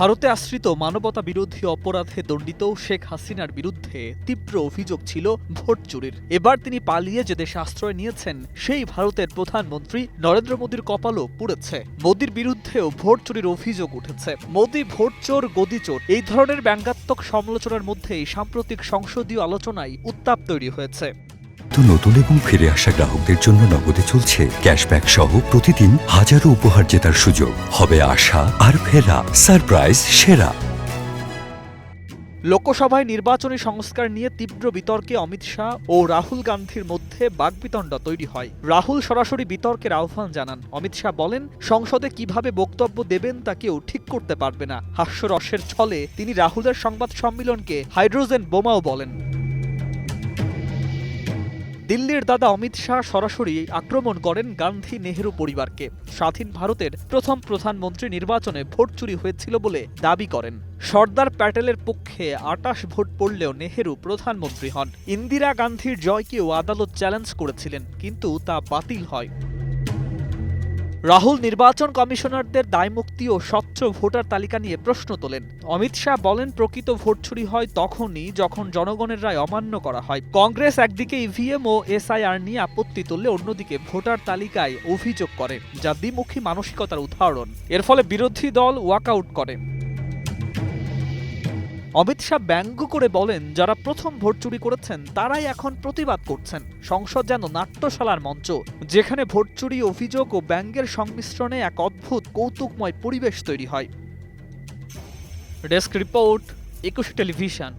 ভারতে আশ্রিত মানবতা বিরোধী অপরাধে দণ্ডিত শেখ হাসিনার বিরুদ্ধে তীব্র অভিযোগ ছিল ভোট চুরির। এবার তিনি পালিয়ে যে দেশে আশ্রয় নিয়েছেন, সেই ভারতের প্রধানমন্ত্রী নরেন্দ্র মোদীর কপালও পুড়েছে। মোদীর বিরুদ্ধেও ভোট চুরির অভিযোগ উঠেছে। মোদী ভোট চোর, গদি চোর, এই ধরনের ব্যঙ্গাত্মক সমালোচনার মধ্যেই সাম্প্রতিক সংসদীয় আলোচনায় উত্তাপ তৈরি হয়েছে। তো নতুন এবং ফিরে আসা গ্রাহকদের জন্য নগদে চলছে ক্যাশব্যাক সহ প্রতিদিন হাজারো উপহার জেতার সুযোগ। হবে আশা আর ফেরা, সারপ্রাইজ, সেরা। লোকসভায় নির্বাচনী সংস্কার নিয়ে তীব্র বিতর্কে অমিত শাহ ও রাহুল গান্ধীর মধ্যে বাগবিতণ্ডা তৈরি হয়। রাহুল সরাসরি বিতর্কের আহ্বান জানান। অমিত শাহ বলেন, সংসদে কীভাবে বক্তব্য দেবেন তা কেউ ঠিক করতে পারবে না। হাস্যরসের ছলে তিনি রাহুলের সংবাদ সম্মেলনকে হাইড্রোজেন বোমাও বলেন। দিল্লির দাদা অমিত শাহ সরাসরি আক্রমণ করেন গান্ধী নেহেরু পরিবারকে। স্বাধীন ভারতের প্রথম প্রধানমন্ত্রী নির্বাচনে ভোট চুরি হয়েছিল বলে দাবি করেন। সর্দার প্যাটেলের পক্ষে আটাশ ভোট পড়লেও নেহেরু প্রধানমন্ত্রী হন। ইন্দিরা গান্ধীর জয়কেও আদালত চ্যালেঞ্জ করেছিলেন, কিন্তু তা বাতিল হয়। রাহুল নির্বাচন কমিশনারদের দায়মুক্তি ও স্বচ্ছ ভোটার তালিকা নিয়ে প্রশ্ন তোলেন। অমিত শাহ বলেন, প্রকৃত ভোট চুরি হয় তখনই যখন জনগণের রায় অমান্য করা হয়। কংগ্রেস একদিকে ইভিএম ও এসআইআর নিয়ে আপত্তি তুললে অন্যদিকে ভোটার তালিকায় অভিযোগ করে, যা দ্বিমুখী মানসিকতার উদাহরণ। এর ফলে বিরোধী দল ওয়াকআউট করে। অমিত শাহ ব্যঙ্গ করে বলেন, যারা প্রথম ভোট চুরি করেছেন, তারাই এখন প্রতিবাদ করছেন। সংসদ যেন নাট্যশালার মঞ্চ, যেখানে ভোট চুরি অভিযোগ ও ব্যঙ্গের সংমিশ্রণে এক অদ্ভুত, কৌতুকময় পরিবেশ তৈরি হয়। Desk report, Ekushey television.